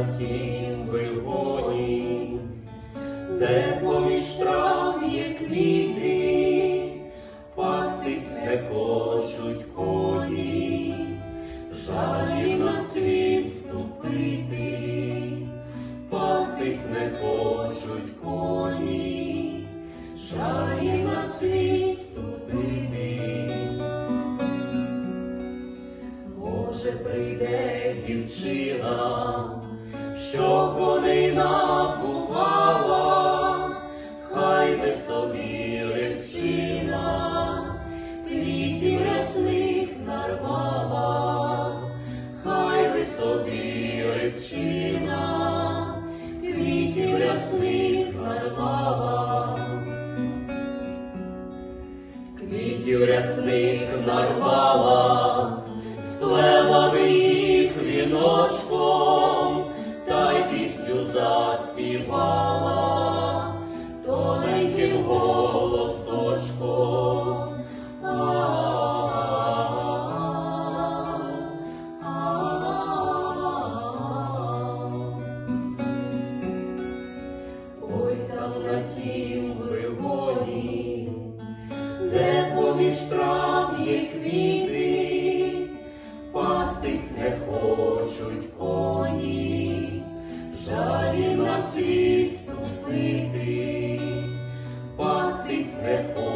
на тім вигоні, де поміж трав є квіти, пастись не хочуть коні, жалі на цвіт ступити, пастись не хочуть коні, жалі на цвіт ступити. Може прийде дівчина що коней напувала, хай би собі речина, квітів рясних нарвала, хай би собі речина, квітів рясних нарвала. Квітів рясних нарвала, на тім виборі, де поміж трав є квіти, пастись не хочуть коні, жалі на цвіт ступити, пастись не хочуть.